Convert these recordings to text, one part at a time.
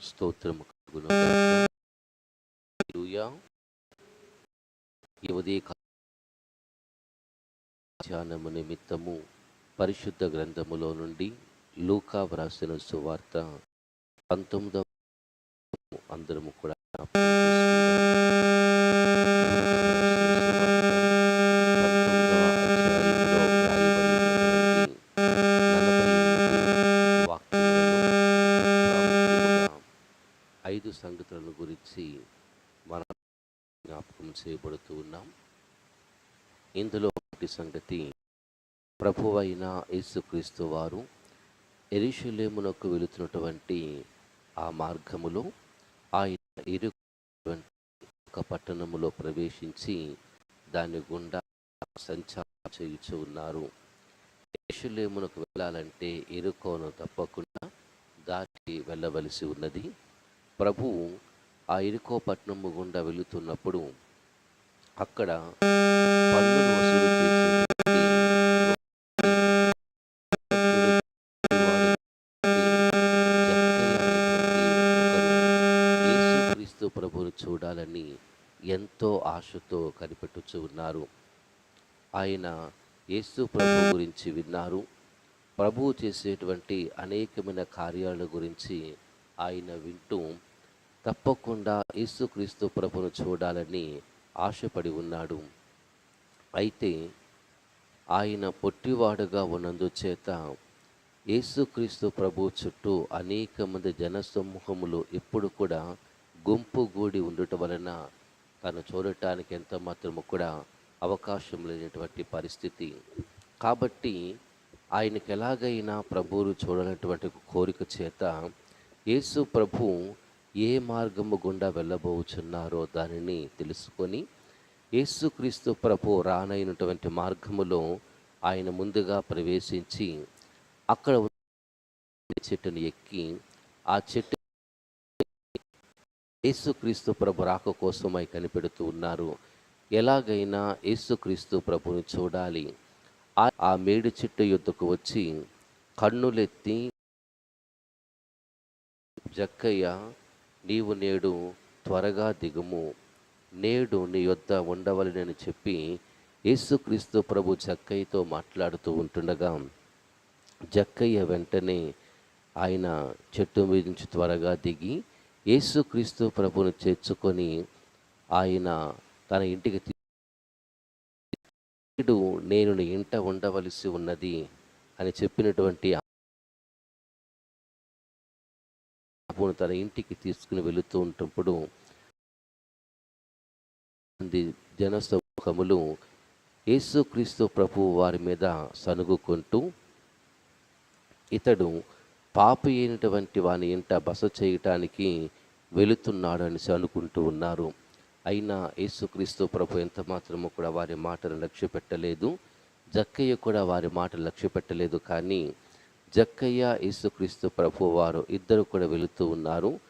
స్తోత్రము కలుగును ధ్యానము నిమిత్తము పరిశుద్ధ గ్రంథములో నుండి లూకా వ్రాసిన సువార్త పంతొమ్మిదవ అందరము కూడా దేవుని గురించి మనం జ్ఞాపకం చేయబడుతూ ఉన్నాం. ఇందులో ఒకటి సంగతి ప్రభువైన యేసుక్రీస్తు వారు ఎరిశలేమునకు వెళుతున్నటువంటి ఆ మార్గములో ఆయన ఇరు ఒక పట్టణములో ప్రవేశించి దాని గుండా సంచారం చేయుచు ఉన్నారు. ఎరుషలేమునకు వెళ్ళాలంటే ఎరుకోను తప్పకుండా దాటి వెళ్ళవలసి ఉన్నది. ప్రభువు ఆ ఇరుకో పట్టణము గుండా వెళుతున్నప్పుడు అక్కడ పన్నులు వసూలు యేసుక్రీస్తు ప్రభువును చూడాలని ఎంతో ఆశతో కనిపెట్టుచు ఉన్నారు. ఆయన యేసు ప్రభు గురించి విన్నారు. ప్రభువు చేసేటువంటి అనేకమైన కార్యాల గురించి ఆయన వింటూ తప్పకుండా యేసుక్రీస్తు ప్రభును చూడాలని ఆశపడి ఉన్నాడు. అయితే ఆయన పొట్టివాడుగా ఉన్నందుచేత యేసుక్రీస్తు ప్రభు చుట్టూ అనేక మంది జనసమూహములు ఎప్పుడు కూడా గుంపు గూడి ఉండటం వలన తను చూడటానికి ఎంత మాత్రము కూడా అవకాశం లేనటువంటి పరిస్థితి. కాబట్టి ఆయనకి ఎలాగైనా ప్రభువును చూడాలన్నటువంటి కోరిక చేత యేసు ప్రభు ఏ మార్గము గుండా వెళ్ళబోచున్నారో దానిని తెలుసుకొని యేసుక్రీస్తు ప్రభు రానైనటువంటి మార్గములో ఆయన ముందుగా ప్రవేశించి అక్కడ ఉన్న చెట్టును ఎక్కి ఆ చెట్టు యేసుక్రీస్తు ప్రభు రాక కోసమై కనిపెడుతూ ఉన్నారు. ఎలాగైనా యేసుక్రీస్తు ప్రభుని చూడాలి. ఆ- ఆ మేడి చెట్టు యుద్ధకు వచ్చి కన్నులెత్తి జక్కయ్య నీవు నేడు త్వరగా దిగుము. నేడు నీ యొద్ద ఉండవలనని చెప్పి యేసుక్రీస్తు ప్రభు జక్కయ్యతో మాట్లాడుతూ ఉంటుండగా జక్కయ్య వెంటనే ఆయన చెట్టు మీద నుంచి త్వరగా దిగి యేసుక్రీస్తు ప్రభును చేర్చుకొని ఆయన తన ఇంటికి నేడు నేను నీ ఇంట ఉండవలసి ఉన్నది అని చెప్పినటువంటి ఆ తన ఇంటికి తీసుకుని వెళుతూ ఉంటప్పుడు మంది జన సమూహములు యేసుక్రీస్తు ప్రభు వారి మీద సనుగుకుంటూ ఇతడు పాపి అయినటువంటి వాని ఇంట బస చేయటానికి వెళుతున్నాడు అని అనుకుంటూ ఉన్నారు. అయినా యేసుక్రీస్తు ప్రభు ఎంత మాత్రమో కూడా వారి మాటను లక్ష్య పెట్టలేదు జక్కయ్య కూడా వారి మాటలు లక్ష్య పెట్టలేదు కానీ జక్కయ్య యేసుక్రీస్తు ప్రభు వారు ఇద్దరు కూడా వెళుతూ ఉన్నారు.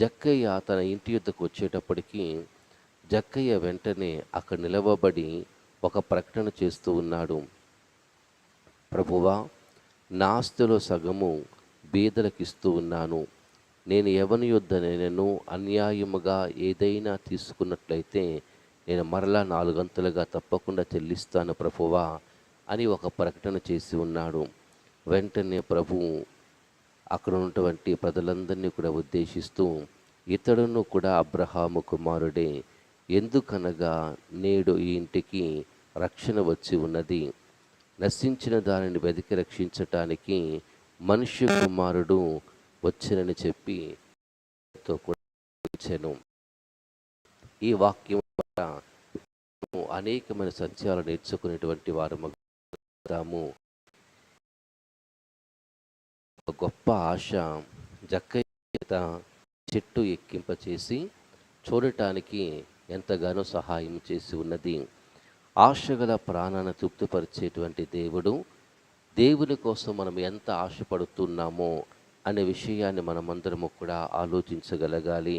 జక్కయ్య తన ఇంటి యుద్ధకు వచ్చేటప్పటికి జక్కయ్య వెంటనే అక్కడ నిలవబడి ఒక ప్రకటన చేస్తూ ఉన్నాడు. ప్రభువా నాస్తిలో సగము బీదలకు ఇస్తూ ఉన్నాను. నేను ఎవని యొద్ద నేను అన్యాయముగా ఏదైనా తీసుకున్నట్లయితే నేను మరలా నాలుగంతులుగా తప్పకుండా చెల్లిస్తాను ప్రభువా అని ఒక ప్రకటన చేసి ఉన్నాడు. వెంటనే ప్రభు అక్కడ ఉన్నటువంటి ప్రజలందరినీ కూడా ఉద్దేశిస్తూ ఇతడును కూడా అబ్రహాము కుమారుడే ఎందుకనగా నేడు ఈ ఇంటికి రక్షణ వచ్చి ఉన్నది. నశించిన దానిని వెతికి రక్షించటానికి మనుష్య కుమారుడు వచ్చినని చెప్పి తో కూడా ఈ వాక్యం ద్వారా అనేకమైన సత్యాలు నేర్చుకునేటువంటి వారు గొప్ప ఆశ జక్కయ్య చెట్టు ఎక్కింపచేసి చూడటానికి ఎంతగానో సహాయం చేసి ఉన్నది. ఆశగల ప్రాణాన్ని తృప్తిపరిచేటువంటి దేవుడు దేవుని కోసం మనం ఎంత ఆశపడుతున్నామో అనే విషయాన్ని మనమందరము కూడా ఆలోచించగలగాలి.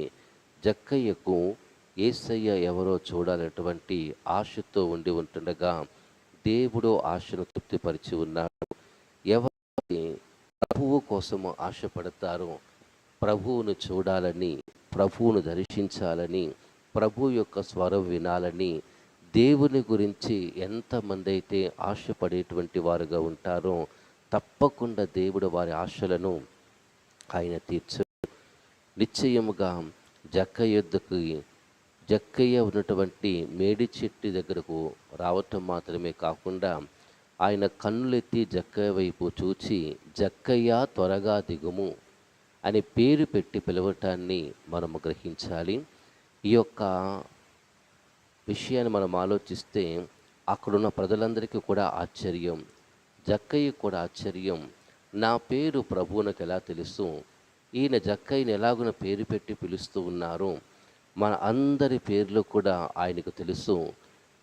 జక్కయ్యకు ఏసయ్య ఎవరో చూడాలన్నటువంటి ఆశతో ఉండి ఉంటుండగా దేవుడు ఆశను తృప్తిపరిచి ఉన్నాడు. ఎవరి ప్రభువు కోసము ఆశపడతారో. ప్రభువును చూడాలని ప్రభువును దర్శించాలని ప్రభు యొక్క స్వరం వినాలని దేవుని గురించి ఎంతమంది అయితే ఆశపడేటువంటి వారుగా ఉంటారో తప్పకుండా దేవుడు వారి ఆశలను ఆయన తీర్చు. నిశ్చయముగా జక్క యుద్ధకి జక్కయ్య ఉన్నటువంటి మేడి చెట్టు దగ్గరకు రావటం మాత్రమే కాకుండా ఆయన కన్నులెత్తి జక్కయ్య వైపు చూచి జక్కయ్య త్వరగా దిగుము అని పేరు పెట్టి పిలవటాన్ని మనము గ్రహించాలి. ఈ యొక్క విషయాన్ని మనం ఆలోచిస్తే అక్కడున్న ప్రజలందరికీ కూడా ఆశ్చర్యం. జక్కయ్య కూడా ఆశ్చర్యం. నా పేరు ప్రభువునకు ఎలా తెలుసు? ఈయన జక్కయ్యని ఎలాగున పేరు పెట్టి పిలుస్తూ ఉన్నారు? మన అందరి పేర్లు కూడా ఆయనకు తెలుసు.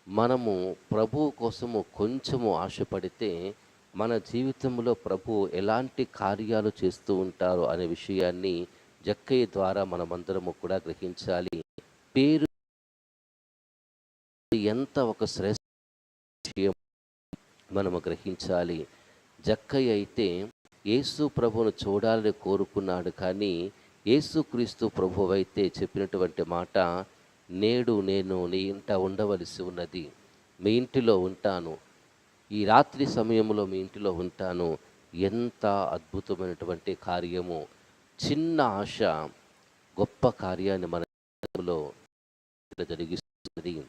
మనము ప్రభువు కోసము కొంచెము ఆశపడితే మన జీవితంలో ప్రభు ఎలాంటి కార్యాలు చేస్తూ ఉంటారు అనే విషయాన్ని జక్కయ్య ద్వారా మనమందరము కూడా గ్రహించాలి. పేరు ఎంత ఒక శ్రేష్ఠ విషయం మనము గ్రహించాలి. జక్కయ్య అయితే యేసు ప్రభును చూడాలని కోరుకున్నాడు కానీ యేసుక్రీస్తు ప్రభువైతే చెప్పినటువంటి మాట నేడు నేను నీ ఇంట ఉండవలసి ఉన్నది. మీ ఇంటిలో ఉంటాను. ఈ రాత్రి సమయంలో మీ ఇంటిలో ఉంటాను. ఎంత అద్భుతమైనటువంటి కార్యము. చిన్న ఆశ గొప్ప కార్యాన్ని మన జరిగిస్తుంది.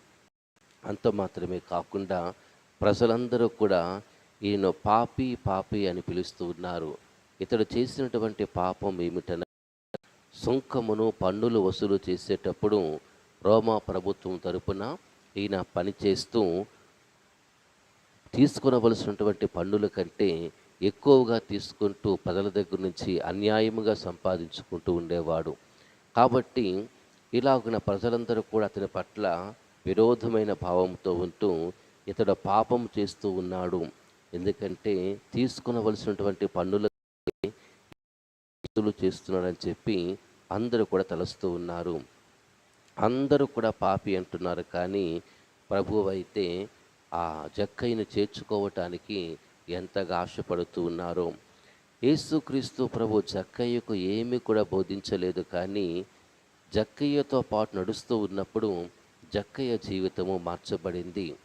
అంత మాత్రమే కాకుండా ప్రజలందరూ కూడా ఈయన పాపి పాపి అని పిలుస్తూ ఉన్నారు. ఇతడు చేసినటువంటి పాపం ఏమిటన సుంకమును పన్నులు వసూలు చేసేటప్పుడు రోమా ప్రభుత్వం తరపున ఈయన పనిచేస్తూ తీసుకునవలసినటువంటి పన్నుల కంటే ఎక్కువగా తీసుకుంటూ ప్రజల దగ్గర నుంచి అన్యాయముగా సంపాదించుకుంటూ ఉండేవాడు. కాబట్టి ఇలాగున ప్రజలందరూ కూడా అతని పట్ల విరోధమైన భావంతో ఉంటూ ఇతడు పాపం చేస్తూ ఉన్నాడు. ఎందుకంటే తీసుకునవలసినటువంటి పన్నుల చేస్తున్నాడని చెప్పి అందరూ కూడా తలస్తూ ఉన్నారు. అందరూ కూడా పాపి అంటున్నారు. కానీ ప్రభువు అయితే ఆ జక్కయ్యను చేర్చుకోవటానికి ఎంతగా ఆశపడుతూ ఉన్నారో. యేసుక్రీస్తు ప్రభు జక్కయ్యకు ఏమీ కూడా బోధించలేదు. కానీ జక్కయ్యతో పాటు నడుస్తూ ఉన్నప్పుడు జక్కయ్య జీవితము మార్చబడింది.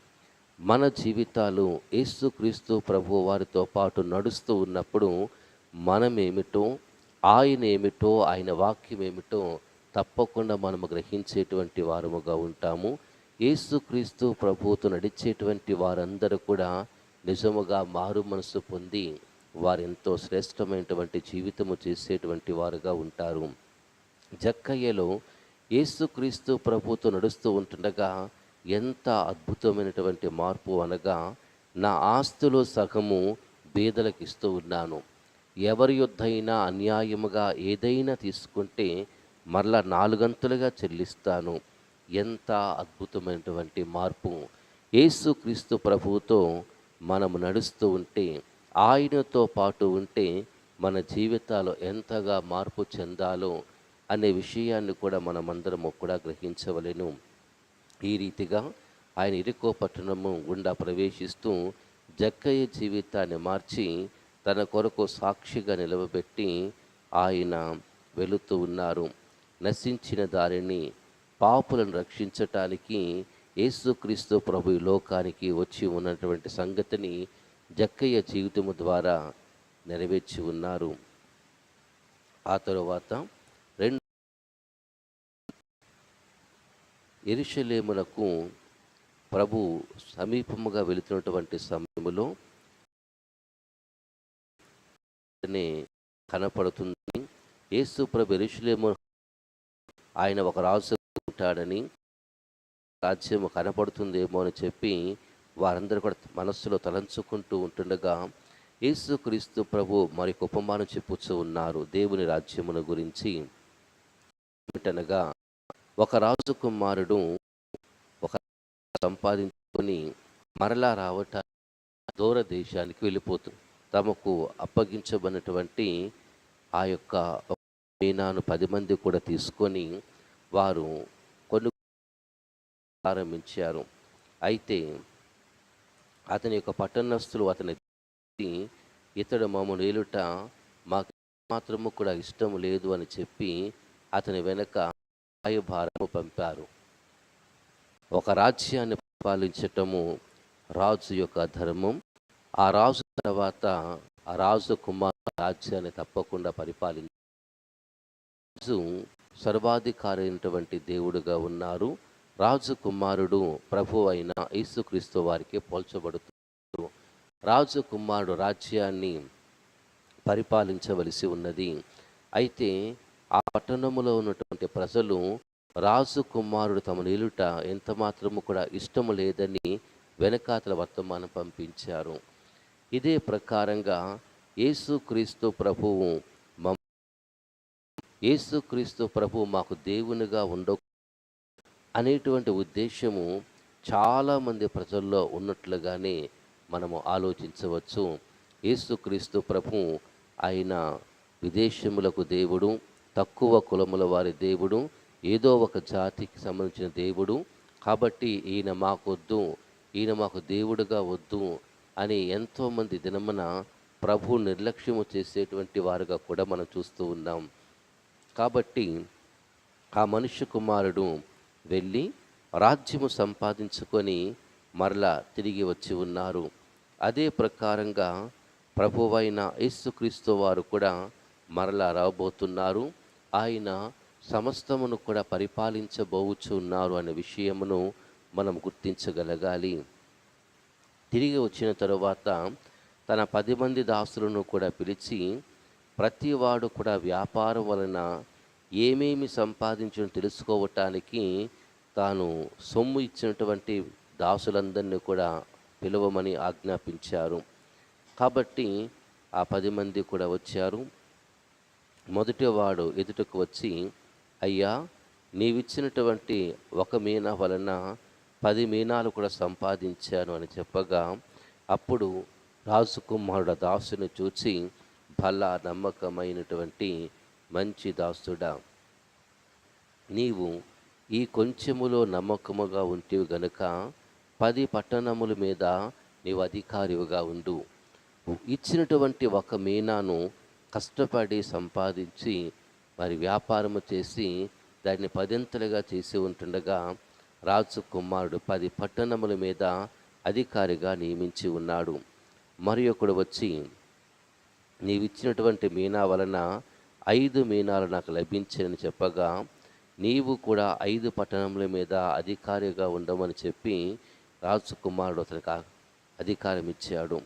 మన జీవితాలు యేసుక్రీస్తు ప్రభు వారితో పాటు నడుస్తూ ఉన్నప్పుడు మనమేమిటో ఆయన ఏమిటో ఆయన వాక్యం ఏమిటో తప్పకుండా మనము గ్రహించేటువంటి వారముగా ఉంటాము. యేసుక్రీస్తు ప్రభుతో నడిచేటువంటి వారందరూ కూడా నిజముగా మారు మనసు పొంది వారెంతో శ్రేష్టమైనటువంటి జీవితము చేసేటువంటి వారుగా ఉంటారు. జక్కయ్యలో యేసుక్రీస్తు ప్రభుతో నడుస్తూ ఉంటుండగా ఎంత అద్భుతమైనటువంటి మార్పు అనగా నా ఆస్తులో సగము బీదలకు ఇస్తూ ఉన్నాను. ఎవరి యొద్దైనా అన్యాయముగా ఏదైనా తీసుకుంటే మరలా నాలుగంతులుగా చెల్లిస్తాను. ఎంత అద్భుతమైనటువంటి మార్పు. యేసుక్రీస్తు ప్రభువుతో మనము నడుస్తూ ఉంటే ఆయనతో పాటు ఉంటే మన జీవితాలు ఎంతగా మార్పు చెందాలో అనే విషయాన్ని కూడా మనమందరము కూడా గ్రహించవలెను. ఈ రీతిగా ఆయన ఇరుకో పట్టణము గుండా ప్రవేశిస్తూ జక్కయ్య జీవితాన్ని మార్చి తన కొరకు సాక్షిగా నిలవబెట్టి ఆయన వెళుతూ ఉన్నారు. నశించిన దారిని పాపులను రక్షించటానికి యేసుక్రీస్తు ప్రభు లోకానికి వచ్చి ఉన్నటువంటి సంగతిని జక్కయ్య జీవితము ద్వారా నెరవేర్చి ఉన్నారు. ఆ తరువాత రెండు ఎరుషలేమునకు ప్రభు సమీపముగా వెళుతున్నటువంటి సమయంలో కనపడుతుంది. యేసు ప్రభు ఎరుషులేము ఆయన ఒక రాజు ఉంటాడని రాజ్యం కనపడుతుందేమో అని చెప్పి వారందరూ కూడా మనస్సులో తలంచుకుంటూ ఉంటుండగా యేసుక్రీస్తు ప్రభు మరి ఉపమానం చెప్పుచూ ఉన్నారు దేవుని రాజ్యమును గురించి. ఏమిటనగా ఒక రాజు కుమారుడు ఒక సంపాదించుకొని మరలా రావటానికి దూర దేశానికి వెళ్ళిపోతుంది తమకు అప్పగించబడినటువంటి ఆ యొక్క మీనాను పది మంది కూడా తీసుకొని వారు కొను ప్రారంభించారు. అయితే అతని యొక్క పట్టణస్థులు అతని ఇతడు మమ్మల్ని ఏలుట మాకు మాత్రము కూడా ఇష్టం లేదు అని చెప్పి అతని వెనుక రాయభారము పంపారు. ఒక రాజ్యాన్ని పాలించటము రాజు యొక్క ధర్మం. ఆ రాజు తర్వాత ఆ రాజు కుమార్ రాజ్యాన్ని తప్పకుండా పరిపాలించారు రాజు సర్వాధికారి అయినటువంటి దేవుడుగా ఉన్నారు. రాజు కుమారుడు ప్రభు అయిన యేసుక్రీస్తు వారికి పోల్చబడుతున్నారు రాజు కుమారుడు రాజ్యాన్ని పరిపాలించవలసి ఉన్నది. అయితే ఆ పట్టణములో ఉన్నటువంటి ప్రజలు రాజు కుమారుడు తమ నిలుట ఎంత మాత్రము కూడా ఇష్టము లేదని వెనకాతల వర్తమానం పంపించారు. ఇదే ప్రకారంగా యేసుక్రీస్తు ప్రభువు యేసుక్రీస్తు ప్రభు మాకు దేవునిగా ఉండ అనేటువంటి ఉద్దేశము చాలామంది ప్రజల్లో ఉన్నట్లుగానే మనము ఆలోచించవచ్చు. యేసుక్రీస్తు ప్రభు ఆయన విదేశములకు దేవుడు తక్కువ కులముల వారి దేవుడు ఏదో ఒక జాతికి సంబంధించిన దేవుడు. కాబట్టి ఈయన మాకొద్దు ఈయన మాకు దేవుడుగా వద్దు అని ఎంతోమంది దినమున ప్రభు నిర్లక్ష్యము చేసేటువంటి వారుగా కూడా మనం చూస్తూ ఉన్నాం. కాబట్టి ఆ మనుష్య కుమారుడు వెళ్ళి రాజ్యము సంపాదించుకొని మరలా తిరిగి వచ్చి ఉన్నారు. అదే ప్రకారంగా ప్రభువైన యేసుక్రీస్తు వారు కూడా మరలా రాబోతున్నారు. ఆయన సమస్తమును కూడా పరిపాలించబోచున్నారు అనే విషయమును మనం గుర్తించగలగాలి. తిరిగి వచ్చిన తరువాత తన పది మంది దాసులను కూడా పిలిచి ప్రతివాడు కూడా వ్యాపారం వలన ఏమేమి సంపాదించడం తెలుసుకోవటానికి తాను సొమ్ము ఇచ్చినటువంటి దాసులందరినీ కూడా పిలవమని ఆజ్ఞాపించారు. కాబట్టి ఆ పది మంది కూడా వచ్చారు. మొదటివాడు ఎదుటకు వచ్చి అయ్యా నీవిచ్చినటువంటి ఒక మీనా వలన పది మీనాలు కూడా సంపాదించాను అని చెప్పగా అప్పుడు రాజకుమారుడు దాసుని చూచి భలా నమ్మకమైనటువంటి మంచి దాసుడా. నీవు ఈ కొంచెములో నమ్మకముగా ఉంటివి గనుక పది పట్టణముల మీద నీవు అధికారివిగా ఉండు. ఇచ్చినటువంటి ఒక మీనాను కష్టపడి సంపాదించి మరి వ్యాపారము చేసి దాన్ని పదింతలుగా చేసి ఉంటుండగా రాజు కుమారుడు పది పట్టణముల మీద అధికారిగా నియమించి ఉన్నాడు. మరి ఒకడు వచ్చి నీవిచ్చినటువంటి మీనా వలన ఐదు మీనాలు నాకు లభించాయని చెప్పగా నీవు కూడా ఐదు పట్టణముల మీద అధికారిగా ఉండమని చెప్పి రాజకుమారుడు అతనికి అధికారం ఇచ్చాడు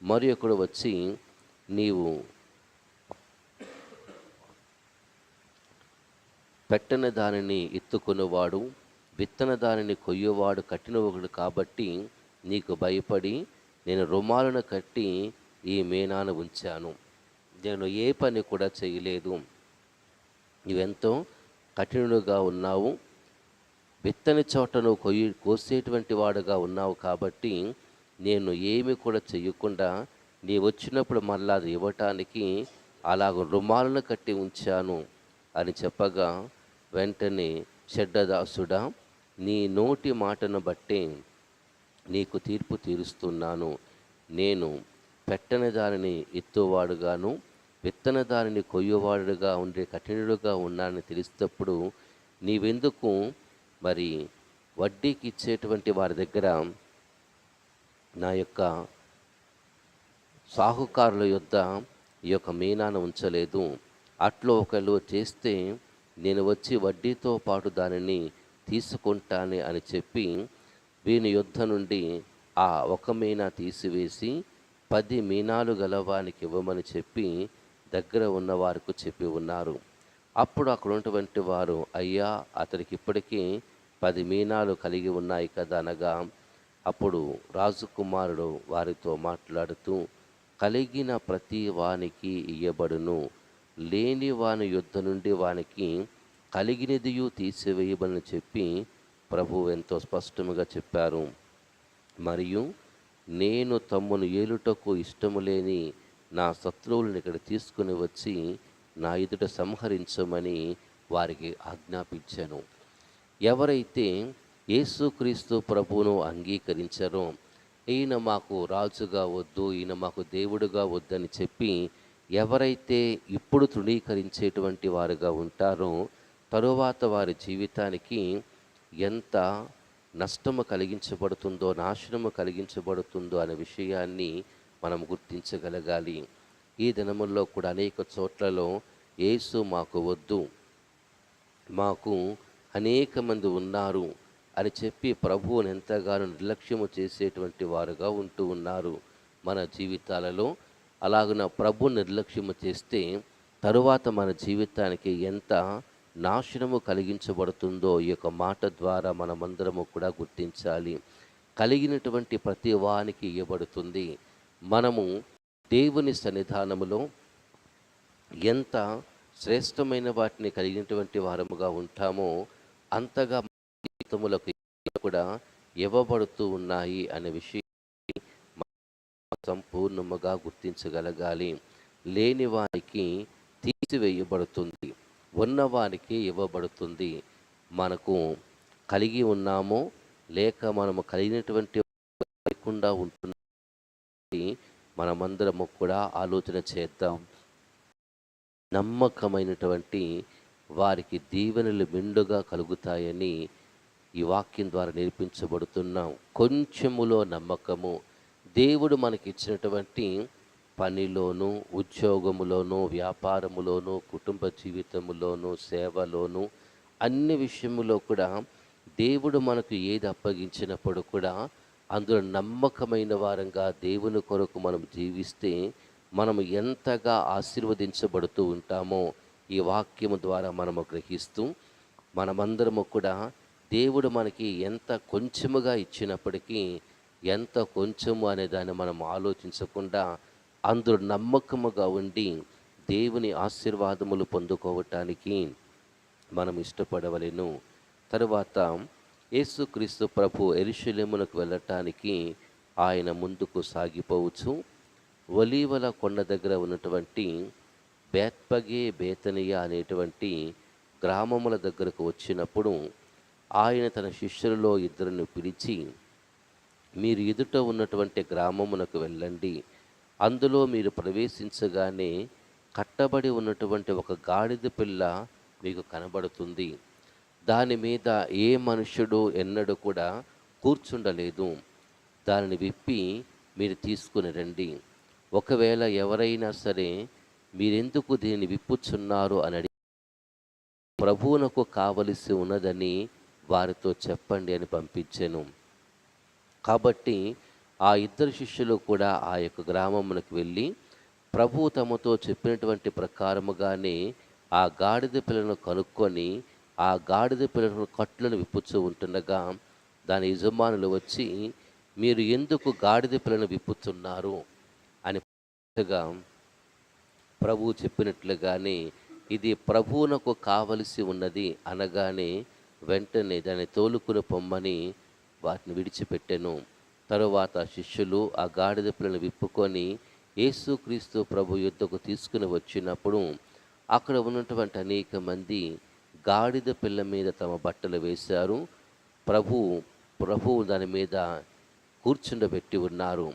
మరి ఒకడు వచ్చి నీవు పెట్టిన దానిని ఎత్తుకునేవాడు విత్తన దానిని కొయ్యేవాడు కట్టిన ఒకడు కాబట్టి నీకు భయపడి నేను రుమాలను కట్టి ఈ మేనాను ఉంచాను. నేను ఏ పని కూడా చేయలేదు. నువ్వెంతో కఠినుడుగా ఉన్నావు. విత్తని చోటను కొయ్యి కోసేటువంటి వాడుగా ఉన్నావు కాబట్టి నేను ఏమి కూడా చెయ్యకుండా నీ వచ్చినప్పుడు మళ్ళా అది ఇవ్వటానికి అలాగ రుమాలను కట్టి ఉంచాను అని చెప్పగా వెంటనే చెడ్డదాసుడా నీ నోటి మాటను బట్టి నీకు తీర్పు తీరుస్తున్నాను. నేను పెట్టని దానిని ఎత్తువాడుగాను విత్తన దానిని కొయ్యవాడుగా ఉండే కఠినుడుగా ఉన్నానని తెలిసినప్పుడు నీవెందుకు మరి వడ్డీకి ఇచ్చేటువంటి వారి దగ్గర నా యొక్క సాహుకారుల యొద్ద ఈ యొక్క మీనాను ఉంచలేదు. అట్లో ఒకళ్ళు చేస్తే నేను వచ్చి వడ్డీతో పాటు దానిని తీసుకుంటాను అని చెప్పి వీని యుద్ధ నుండి ఆ ఒక మీనా తీసివేసి పది మీనాలు గలవానికి ఇవ్వమని చెప్పి దగ్గర ఉన్న వారికి చెప్పి ఉన్నారు. అప్పుడు అక్కడ ఉన్నటువంటి వారు అయ్యా అతనికి ఇప్పటికీ పది మీనాలు కలిగి ఉన్నాయి కదా అనగా అప్పుడు రాజకుమారుడు వారితో మాట్లాడుతూ కలిగిన ప్రతి వానికి ఇయ్యబడును. లేని వాని యుద్ధ నుండి వానికి కలిగినదియు తీసివేయబని చెప్పి ప్రభు ఎంతో స్పష్టముగా చెప్పారు. మరియు నేను తమ్మును ఏలుటకు ఇష్టము లేని నా శత్రువులను ఇక్కడ తీసుకుని వచ్చి నా ఎదుట సంహరించమని వారికి ఆజ్ఞాపించాను. ఎవరైతే యేసుక్రీస్తు ప్రభువును అంగీకరించారో ఈయన మాకు రాజుగా వద్దు ఈయన మాకు దేవుడుగా వద్దని చెప్పి ఎవరైతే ఇప్పుడు తృణీకరించేటువంటి వారుగా ఉంటారో తరువాత వారి జీవితానికి ఎంత నష్టము కలిగించబడుతుందో నాశనము కలిగించబడుతుందో అనే విషయాన్ని మనం గుర్తించగలగాలి. ఈ దినముల్లో కూడా అనేక చోట్లలో యేసు మాకు వద్దు మాకు అనేక మంది ఉన్నారు అని చెప్పి ప్రభువుని ఎంతగానో నిర్లక్ష్యము చేసేటువంటి వారుగా ఉంటూ ఉన్నారు మన జీవితాలలో. అలాగున ప్రభు నిర్లక్ష్యము చేస్తే తరువాత మన జీవితానికి ఎంత నాశనము కలిగించబడుతుందో ఈ యొక్క మాట ద్వారా మనమందరము కూడా గుర్తించాలి. కలిగినటువంటి ప్రతి వానికి ఇవ్వబడుతుంది. మనము దేవుని సన్నిధానములో ఎంత శ్రేష్టమైన వాటిని కలిగినటువంటి వారముగా ఉంటామో అంతగా జీవితములకు కూడా ఇవ్వబడుతూ ఉన్నాయి అనే విషయాన్ని మనం సంపూర్ణముగా గుర్తించగలగాలి. లేని వారికి తీసివేయబడుతుంది. ఉన్నవానికి ఇవ్వబడుతుంది. మనకు కలిగి ఉన్నామో లేక మనము కలిగినటువంటి లేకుండా ఉంటుంది మనమందరము కూడా ఆలోచన చేద్దాం. నమ్మకమైనటువంటి వారికి దీవెనలు మిండుగా కలుగుతాయని ఈ వాక్యం ద్వారా నేర్పించబడుతున్నాం. కొంచెములో నమ్మకము. దేవుడు మనకి ఇచ్చినటువంటి పనిలోను ఉద్యోగములోను వ్యాపారములోను కుటుంబ జీవితములోను సేవలోను అన్ని విషయములో కూడా దేవుడు మనకు ఏది అప్పగించినప్పుడు కూడా అందులో నమ్మకమైన వారంగా దేవుని కొరకు మనం జీవిస్తే మనం ఎంతగా ఆశీర్వదించబడుతూ ఉంటామో ఈ వాక్యము ద్వారా మనము గ్రహిస్తూ మనమందరము కూడా దేవుడు మనకి ఎంత కొంచెముగా ఇచ్చినప్పటికీ ఎంత కొంచెము అనే దాన్ని మనం ఆలోచించకుండా అందులో నమ్మకముగా ఉండి దేవుని ఆశీర్వాదములు పొందుకోవటానికి మనం ఇష్టపడవలెను. తరువాత యేసుక్రీస్తు ప్రభు ఎరుశలేమునకు వెళ్ళటానికి ఆయన ముందుకు సాగిపోవచ్చు. ఒలీవల కొండ దగ్గర ఉన్నటువంటి బేత్పగే బేతనియ అనేటువంటి గ్రామముల దగ్గరకు వచ్చినప్పుడు ఆయన తన శిష్యులలో ఇద్దరిని పిలిచి మీరు ఎదుట ఉన్నటువంటి గ్రామమునకు వెళ్ళండి. అందులో మీరు ప్రవేశించగానే కట్టబడి ఉన్నటువంటి ఒక గాడిద పిల్ల మీకు కనబడుతుంది. దాని మీద ఏ మనుష్యుడు ఎన్నడూ కూడా కూర్చుండలేదు. దానిని విప్పి మీరు తీసుకుని రండి. ఒకవేళ ఎవరైనా సరే మీరెందుకు దీన్ని విప్పుచున్నారు అని అడిగి ప్రభువునకు కావలసి ఉన్నదని వారితో చెప్పండి అని పంపించాను. కాబట్టి ఆ ఇద్దరు శిష్యులు కూడా ఆ యొక్క గ్రామమునకు వెళ్ళి ప్రభు తమతో చెప్పినటువంటి ప్రకారముగానే ఆ గాడిద పిల్లను కనుక్కొని ఆ గాడిద పిల్లను కట్లను విప్పుచ్చు ఉంటుండగా దాని యజమానులు వచ్చి మీరు ఎందుకు గాడిద పిల్లను విప్పుతున్నారు? అని ప్రభు చెప్పినట్లుగానే ఇది ప్రభువునకు కావలసి ఉన్నది అనగానే వెంటనే దాన్ని తోలుకుని పొమ్మని వాటిని విడిచిపెట్టెను. తరువాత శిష్యులు ఆ గాడిద పిల్లను విప్పుకొని యేసుక్రీస్తు ప్రభు యుద్ధకు తీసుకుని వచ్చినప్పుడు అక్కడ ఉన్నటువంటి అనేక మంది గాడిద పిల్ల మీద తమ బట్టలు వేశారు. ప్రభు ప్రభువు దాని మీద కూర్చుండబెట్టి ఉన్నారు.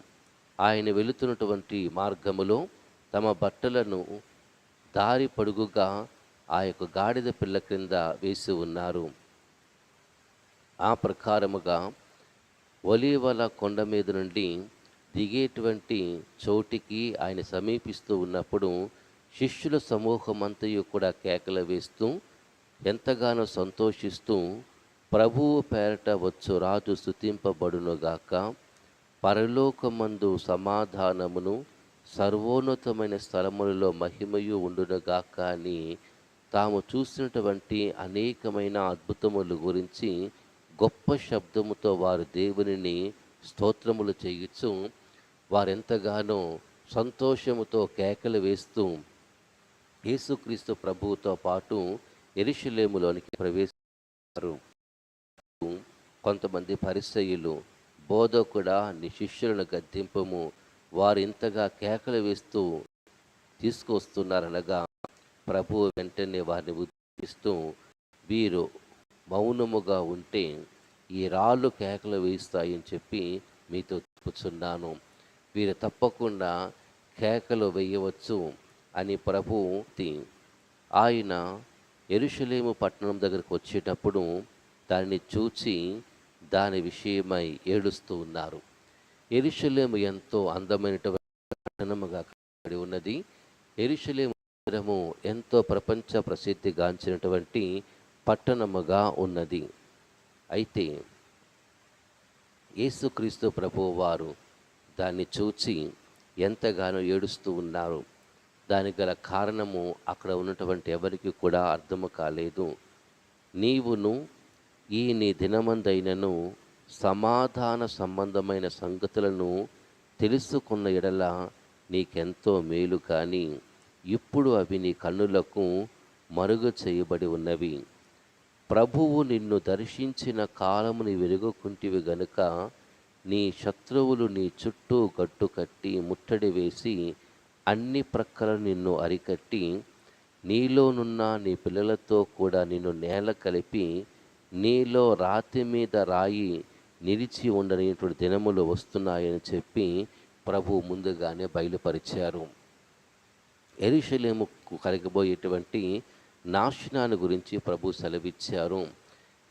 ఆయన వెళుతున్నటువంటి మార్గములో తమ బట్టలను దారి పొడుగుగా ఆ యొక్క గాడిద పిల్ల క్రింద వేసి ఉన్నారు. ఆ ప్రకారముగా ఒలీవల కొండ మీద నుండి దిగేటువంటి చోటికి ఆయన సమీపిస్తూ ఉన్నప్పుడు శిష్యుల సమూహమంతయు కూడా కేకలు వేస్తూ ఎంతగానో సంతోషిస్తూ ప్రభువు పేరట వచ్చు రాజు స్థుతింపబడునుగాక పరలోకమందు సమాధానమును సర్వోన్నతమైన స్థలములలో మహిమయు ఉండునుగాక అని తాము చూసినటువంటి అనేకమైన అద్భుతముల గురించి గొప్ప శబ్దముతో వారు దేవునిని స్తోత్రములు చేయొచ్చు వారెంతగానో సంతోషముతో కేకలు వేస్తూ యేసుక్రీస్తు ప్రభువుతో పాటు ఎరుషలేములోనికి ప్రవేశించారు. కొంతమంది పరిసయులు బోధకుడా నీ శిష్యులను గద్దింపము వారు ఇంతగా కేకలు వేస్తూ తీసుకొస్తున్నారనగా ప్రభు వెంటనే వారిని ఉద్దేశిస్తూ వీరు మౌనముగా ఉంటే ఈ రాళ్ళు కేకలు వేస్తాయని చెప్పి మీతో చెప్పుచున్నాను. వీరు తప్పకుండా కేకలు వేయవచ్చు అని ప్రభు ఆయన ఎరుషలేము పట్టణం దగ్గరకు వచ్చేటప్పుడు దానిని చూచి దాని విషయమై ఏడుస్తూ ఉన్నారు. ఎరుషలేము ఎంతో అందమైనటువంటి పట్టణముగా కనబడి ఉన్నది. ఎరుషలేము ఎంతో ప్రపంచ ప్రసిద్ధిగాంచినటువంటి పట్టణముగా ఉన్నది. అయితే యేసుక్రీస్తు ప్రభు వారు దాన్ని చూచి ఎంతగానో ఏడుస్తూ ఉన్నారు. దానికి గల కారణము అక్కడ ఉన్నటువంటి ఎవరికి కూడా అర్థము కాలేదు. నీవును ఈ నీ దినమందైనను సమాధాన సంబంధమైన సంగతులను తెలుసుకున్న ఎడల నీకెంతో మేలు కానీ ఇప్పుడు అవి నీ కన్నులకు మరుగు చేయబడి ఉన్నవి. ప్రభువు నిన్ను దర్శించిన కాలముని వెలుగుకుంటివి గనుక నీ శత్రువులు నీ చుట్టూ గట్టు కట్టి ముట్టడి వేసి అన్ని ప్రక్కల నిన్ను అరికట్టి నీలోనున్న నీ పిల్లలతో కూడా నిన్ను నేల కలిపి నీలో రాతి మీద రాయి నిలిచి ఉండనేటువంటి దినములు వస్తున్నాయని చెప్పి ప్రభు ముందుగానే బయలుపరిచారు. ఎరుషలేముకు కలిగిపోయేటువంటి నాశనాన్ని గురించి ప్రభు సెలవిచ్చారు.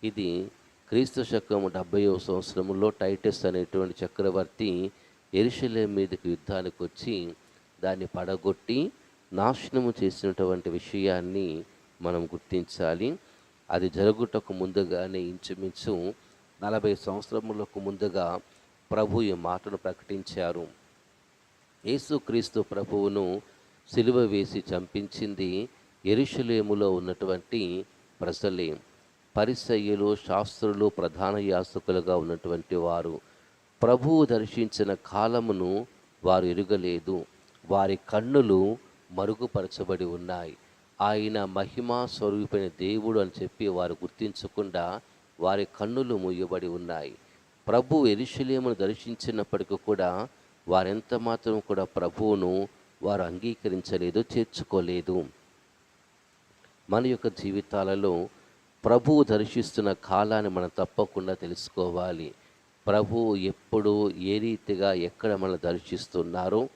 ఇది క్రీస్తు శకం డెబ్బైవ సంవత్సరంలో టైటస్ అనేటువంటి చక్రవర్తి ఎరుషలే మీదకి యుద్ధానికి వచ్చి దాన్ని పడగొట్టి నాశనము చేసినటువంటి విషయాన్ని మనం గుర్తించాలి. అది జరుగుటకు ముందుగానే ఇంచుమించు నలభై సంవత్సరములకు ముందుగా ప్రభు ఈ మాటను ప్రకటించారు. యేసుక్రీస్తు ప్రభువును సిలువ వేసి చంపించింది ఎరుషలేములో ఉన్నటువంటి ప్రజలే పరిసయ్యులు శాస్త్రులు ప్రధాన యాసకులుగా ఉన్నటువంటి వారు ప్రభువు దర్శించిన కాలమును వారు ఎరుగలేదు. వారి కన్నులు మరుగుపరచబడి ఉన్నాయి. ఆయన మహిమా స్వరూపైన దేవుడు అని చెప్పి వారు గుర్తించకుండా వారి కన్నులు మూయబడి ఉన్నాయి. ప్రభు ఎరుషలేమును దర్శించినప్పటికీ కూడా వారెంత మాత్రం కూడా ప్రభువును వారు అంగీకరించలేదు చేర్చుకోలేదు. మన యొక్క జీవితాలలో ప్రభువు దర్శిస్తున్న కాలాన్ని మనం తప్పకుండా తెలుసుకోవాలి. ప్రభువు ఎప్పుడు ఏ రీతిగా ఎక్కడ మనం దర్శిస్తున్నారో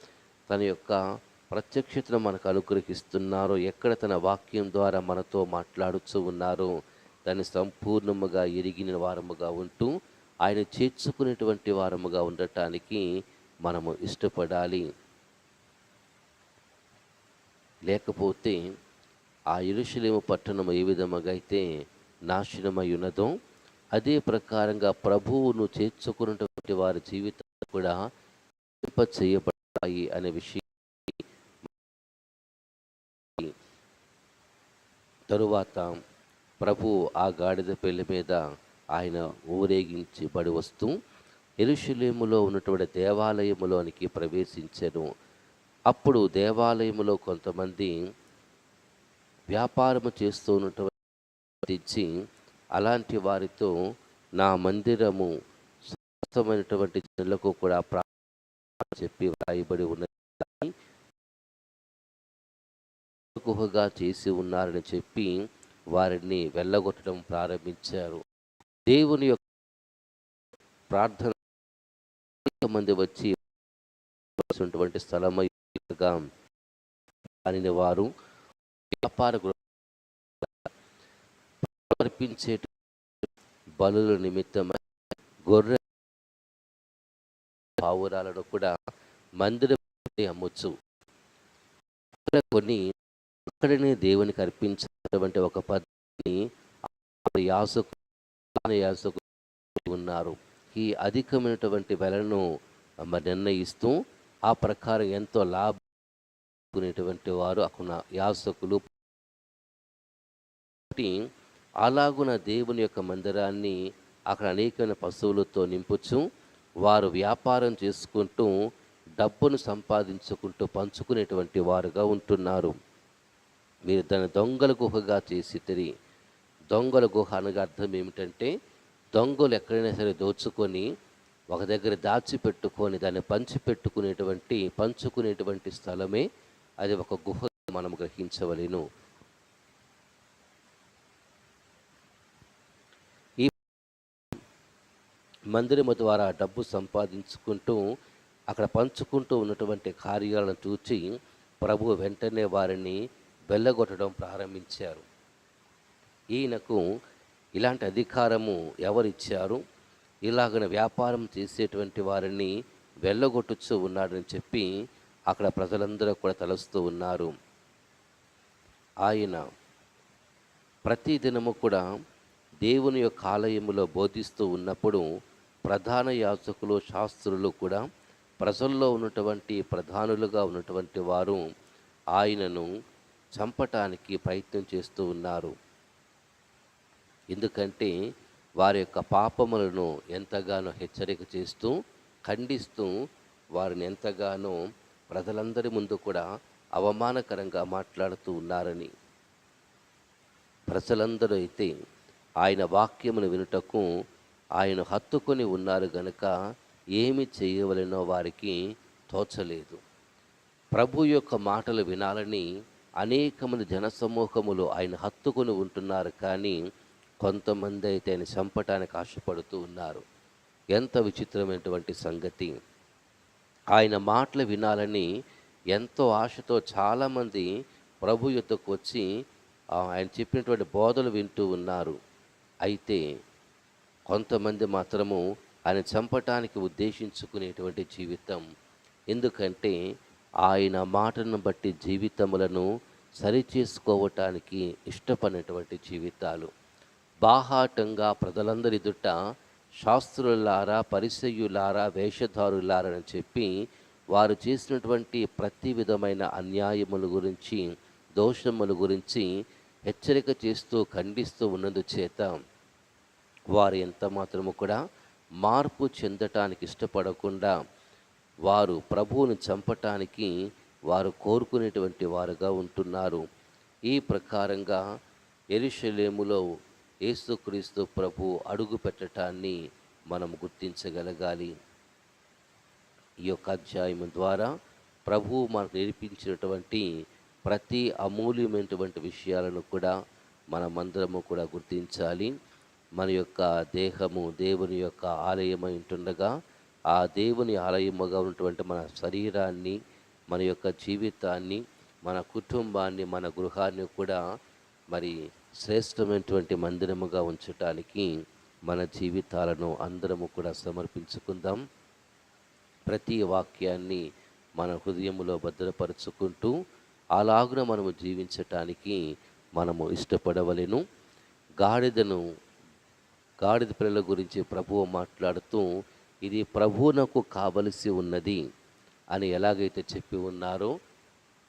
తన యొక్క ప్రత్యక్షతను మనకు అనుగ్రహిస్తున్నారో ఎక్కడ తన వాక్యం ద్వారా మనతో మాట్లాడుతూ ఉన్నారో దాన్ని సంపూర్ణముగా ఎరిగిన వారముగా ఉంటూ ఆయన చేర్చుకునేటువంటి వారముగా ఉండటానికి మనము ఇష్టపడాలి. లేకపోతే ఆ ఇరుషులేము పట్టణం ఏ విధముగా అయితే నాశనమై ఉన్నదో అదే ప్రకారంగా ప్రభువును చేర్చుకున్నటువంటి వారి జీవితం కూడా చేయబడతాయి అనే విషయం. తరువాత ప్రభు ఆ గాడిద పెళ్ళి మీద ఆయన ఊరేగించబడి వస్తూ ఎరుషులేములో ఉన్నటువంటి దేవాలయములోనికి ప్రవేశించను. అప్పుడు దేవాలయములో కొంతమంది వ్యాపారము చేస్తూ ఉన్నటువంటి అలాంటి వారితో నా మందిరము సమస్తమైనటువంటి జనులకు కూడా ప్రార్థన చెప్పి వ్రాయబడి ఉన్నది. గుహగా చేసి ఉన్నారని చెప్పి వారిని వెళ్ళగొట్టడం ప్రారంభించారు. దేవుని యొక్క ప్రార్థన మంది వచ్చి ఉన్నటువంటి దానిని వారు వ్యాపార గృహ బలుల నిమిత్తమై గొర్రె పావురాలను కూడా మందిరం అమ్మొచ్చు అక్కడ కొన్ని అక్కడనే దేవునికి అర్పించినటువంటి ఒక పద్ధతిని యాసకు యాసకు ఉన్నారు. ఈ అధికమైనటువంటి వెలను నిర్ణయిస్తూ ఆ ప్రకారం ఎంతో చెప్పుకునేటువంటి వారు అక్కడ యాసకులు అలాగున దేవుని యొక్క మందిరాన్ని అక్కడ అనేకమైన పశువులతో నింపుచు వారు వ్యాపారం చేసుకుంటూ డబ్బును సంపాదించుకుంటూ పంచుకునేటువంటి వారుగా ఉంటున్నారు. మీరు దాన్ని దొంగల గుహగా చేసి తిరిగి దొంగల గుహ అనగా అర్థం ఏమిటంటే దొంగలు ఎక్కడైనా సరే దోచుకొని ఒక దగ్గర దాచిపెట్టుకొని దాన్ని పంచిపెట్టుకునేటువంటి పంచుకునేటువంటి స్థలమే అది ఒక గుహ మనం గ్రహించవలను. ఈ మందిరము ద్వారా డబ్బు సంపాదించుకుంటూ అక్కడ పంచుకుంటూ ఉన్నటువంటి కార్యాలను చూచి ప్రభు వెంటనే వారిని వెళ్ళగొట్టడం ప్రారంభించారు. ఈయనకు ఇలాంటి అధికారము ఎవరిచ్చారు? ఇలాగన వ్యాపారం చేసేటువంటి వారిని వెళ్ళగొట్టుచూ ఉన్నాడని చెప్పి అక్కడ ప్రజలందరూ కూడా తలుస్తూ ఉన్నారు. ఆయన ప్రతి దినము కూడా దేవుని యొక్క ఆలయములో బోధిస్తూ ఉన్నప్పుడు ప్రధాన యాచకులు శాస్త్రులు కూడా ప్రజల్లో ఉన్నటువంటి ప్రధానులుగా ఉన్నటువంటి వారు ఆయనను చంపటానికి ప్రయత్నం చేస్తూ ఉన్నారు. ఎందుకంటే వారి యొక్క పాపములను ఎంతగానో హెచ్చరిక చేస్తూ ఖండిస్తూ వారిని ఎంతగానో ప్రజలందరి ముందు కూడా అవమానకరంగా మాట్లాడుతూ ఉన్నారని. ప్రజలందరూ అయితే ఆయన వాక్యమును వినుటకు ఆయన హత్తుకొని ఉన్నారు గనుక ఏమి చేయవలెనో వారికి తోచలేదు. ప్రభు యొక్క మాటలు వినాలని అనేక మంది జనసమూహములు ఆయన హత్తుకొని ఉంటున్నారు కానీ కొంతమంది అయితే ఆయన చంపటానికి ఆశపడుతూ ఉన్నారు. ఎంత విచిత్రమైనటువంటి సంగతి. ఆయన మాటలు వినాలని ఎంతో ఆశతో చాలామంది ప్రభు యుద్ధకు వచ్చి ఆయన చెప్పినటువంటి బోధలు వింటూ ఉన్నారు. అయితే కొంతమంది మాత్రము ఆయన చంపటానికి ఉద్దేశించుకునేటువంటి జీవితం. ఎందుకంటే ఆయన మాటను బట్టి జీవితములను సరిచేసుకోవటానికి ఇష్టపడినటువంటి జీవితాలు. బాహాటంగా ప్రజలందరి ఎదుట శాస్త్రులారా పరిసయ్యులారా వేషధారులారా అని చెప్పి వారు చేసినటువంటి ప్రతి విధమైన అన్యాయముల గురించి దోషముల గురించి హెచ్చరిక చేస్తూ ఖండిస్తూ ఉన్నందుచేత వారు ఎంత మాత్రము కూడా మార్పు చెందటానికి ఇష్టపడకుండా వారు ప్రభువుని చంపటానికి వారు కోరుకునేటువంటి వారుగా ఉంటున్నారు. ఈ ప్రకారంగా ఎరుషలేములో ఏసుక్రీస్తు ప్రభు అడుగు పెట్టటాన్ని మనం గుర్తించగలగాలి. ఈ యొక్క అధ్యాయం ద్వారా ప్రభు మనకు నేర్పించినటువంటి ప్రతి అమూల్యమైనటువంటి విషయాలను కూడా మనమందరము కూడా గుర్తించాలి. మన యొక్క దేహము దేవుని యొక్క ఆలయమై ఉంటుండగా ఆ దేవుని ఆలయముగా ఉన్నటువంటి మన శరీరాన్ని మన యొక్క జీవితాన్ని మన కుటుంబాన్ని మన గృహాన్ని కూడా మరి శ్రేష్టమైనటువంటి మందిరముగా ఉంచటానికి మన జీవితాలను అందరము కూడా సమర్పించుకుందాం. ప్రతి వాక్యాన్ని మన హృదయములో భద్రపరుచుకుంటూ అలాగున మనము జీవించటానికి మనము ఇష్టపడవలెను. గాడిదను గాడిద పిల్లల గురించి ప్రభువు మాట్లాడుతూ ఇది ప్రభువునకు కావలసి ఉన్నది అని ఎలాగైతే చెప్పి ఉన్నారో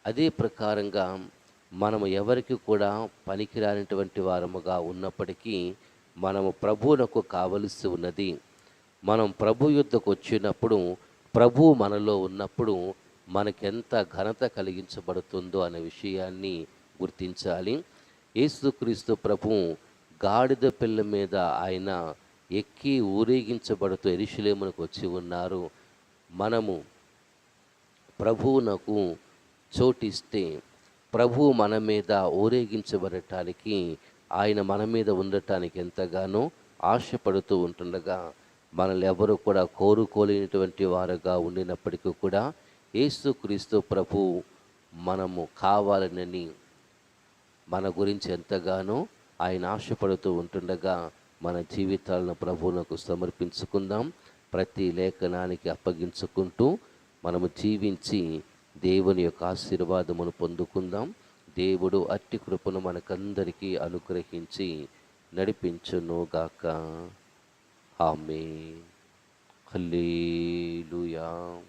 అదే ప్రకారంగా మనము ఎవరికి కూడా పనికిరానిటువంటి వారముగా ఉన్నప్పటికీ మనము ప్రభువునకు కావలసి ఉన్నది. మనం ప్రభు యుద్ధకు వచ్చినప్పుడు ప్రభు మనలో ఉన్నప్పుడు మనకెంత ఘనత కలిగించబడుతుందో అనే విషయాన్ని గుర్తించాలి. యేసుక్రీస్తు ప్రభు గాడిద పిల్ల మీద ఆయన ఎక్కి ఊరేగించబడుతూ ఎరిశిలేమునకు వచ్చి ఉన్నారు. మనము ప్రభువునకు చోటిస్తే ప్రభువు మన మీద ఊరేగించబడటానికి ఆయన మన మీద ఉండటానికి ఎంతగానో ఆశపడుతూ ఉంటుండగా మనల్ని ఎవరు కూడా కోరుకోలేనటువంటి వారుగా ఉండినప్పటికీ కూడా యేసుక్రీస్తు ప్రభు మనము కావాలనని మన గురించి ఎంతగానో ఆయన ఆశపడుతూ ఉంటుండగా మన జీవితాలను ప్రభువునకు సమర్పించుకుందాం ప్రతి లేఖనానికి అప్పగించుకుంటూ మనము జీవించి దేవుని యొక్క ఆశీర్వాదమును పొందుకుందాం. దేవుడు అట్టి కృపను మనకందరికీ అనుగ్రహించి నడిపించునుగాక ఆమె హల్లెలూయా.